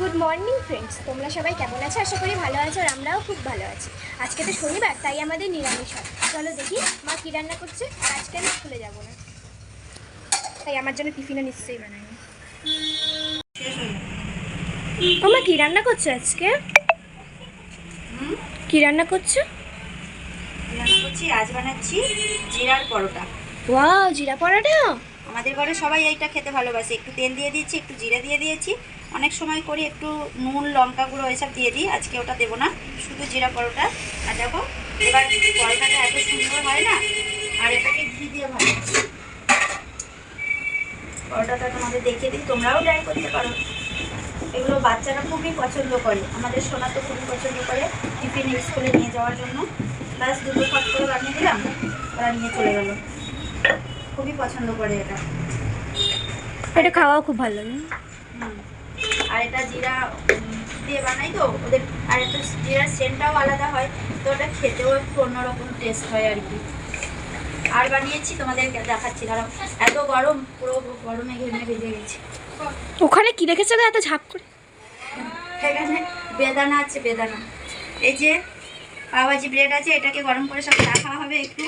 Good morning friends. তোমরা সবাই কেমন আছো? আশা করি ভালো আছো আর আমরাও খুব ভালো আছি। আজকে তো শনিবার তাই আমাদের নিরামিষ হয়। চলো দেখি মা কী রান্না করছে আর আজকে আমি স্কুলে যাব না। তাই আমার জন্য টিফিনও নিশ্চয়ই বানায়নি ও মা কী রান্না করছ আজকে? কী রান্না করছ? রান্না করছি আজ বানাচ্ছি জিরার পরোটা। ওয়াও জিরা পরাটা? আমাদের ঘরে সবাই এইটা খেতে ভালোবাসে। একটু তেল দিয়ে দিয়েছি, একটু জিরা দিয়ে দিয়েছি। অনেক সময় করি একটু নুন, লঙ্কা গুঁড়ো এসব দিয়ে দিই, আজকে ওটা দেবো না। শুধু জিরা পরোটা। আর দেখো, এবার পরোটাটা এত সুন্দর হয় না, আর এটাকে ঘি দিয়ে ভালো পরোটাটা তোমাদের দেখিয়ে দিই, তোমরাও ট্রাই করতে পারো। এগুলো বাচ্চারা খুবই পছন্দ করে। আমাদের সোনা তো খুবই পছন্দ করে টিফিন স্কুলে নিয়ে যাওয়ার জন্য। প্লাস দুটো ফট করে বানিয়ে দিলাম, ওরা নিয়ে চলে গেলো। খুবই পছন্দ করে এটা। এটা খাওয়াও খুব ভালো লাগে। আর এটা জিরা দিয়ে বানাই তো ওদের আর একটু জিরার সেন্টটাও আলাদা হয় তো ওটা খেতেও একটু অন্যরকম টেস্ট হয় আর কি। আর বানিয়েছি তোমাদেরকে দেখাচ্ছি কারণ এত গরম পুরো গরমে ঘেমে ভেজে গেছি। ওখানে কি রেখেছো এত ঝাপ করে? এখানে বেদানা আছে বেদানা। এই যে পাওয়াজি ব্রেড আছে এটাকে গরম করে সব রাখা হবে একটু।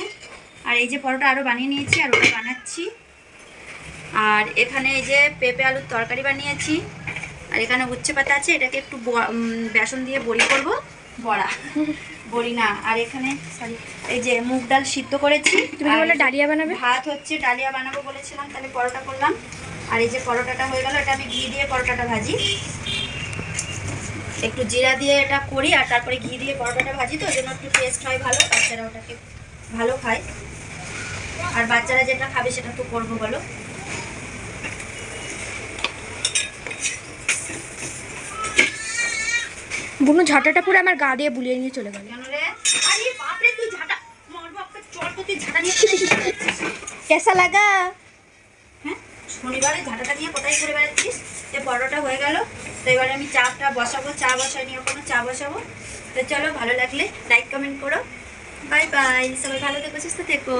আর এই যে পরোটা আরও বানিয়ে নিয়েছি আর ওটা বানাচ্ছি। আর এখানে এই যে পেঁপে আলুর তরকারি বানিয়েছি। আর এখানে উচ্ছে পাতা আছে এটাকে একটু বেসন দিয়ে বড়ি করব। বড়া। বড়ি না আর এখানে সরি এই যে মুগ ডাল সিদ্ধ করেছি। তুমি বলে ডালিয়া বানাবে? ভাত হচ্ছে ডালিয়া বানাবো বলেছিলাম তাহলে পরোটা করলাম। আর এই যে পরোটাটা হয়ে গেল এটা আমি ঘি দিয়ে পরোটাটা ভাজি। একটু জিরা দিয়ে এটা করি আর তারপরে ঘি দিয়ে পরোটাটা ভাজি তো ওই জন্য একটু টেস্ট হয় ভালো তাছাড়া ওটাকে ভালো খায়। আর বাচ্চারা যেটা খাবে সেটা তো করব বলো। বুনু ঝাঁটাটা পুরো আমার গা দিয়ে বুলিয়ে নিয়ে চলে গেল। কেন? কেসা লাগা? হ্যাঁ? শনিবারে ঝাঁটাটা নিয়ে কোথায় ঘুরে বেড়াচ্ছিস? যে পরোটা হয়ে গেল তো এবারে আমি চাটা বসাবো চা বসাই নিয়ে ওখানে চা বসাবো। তো চলো ভালো লাগলে লাইক কমেন্ট করো। বাই বাই সবাই ভালো থেকো সুস্থ থেকো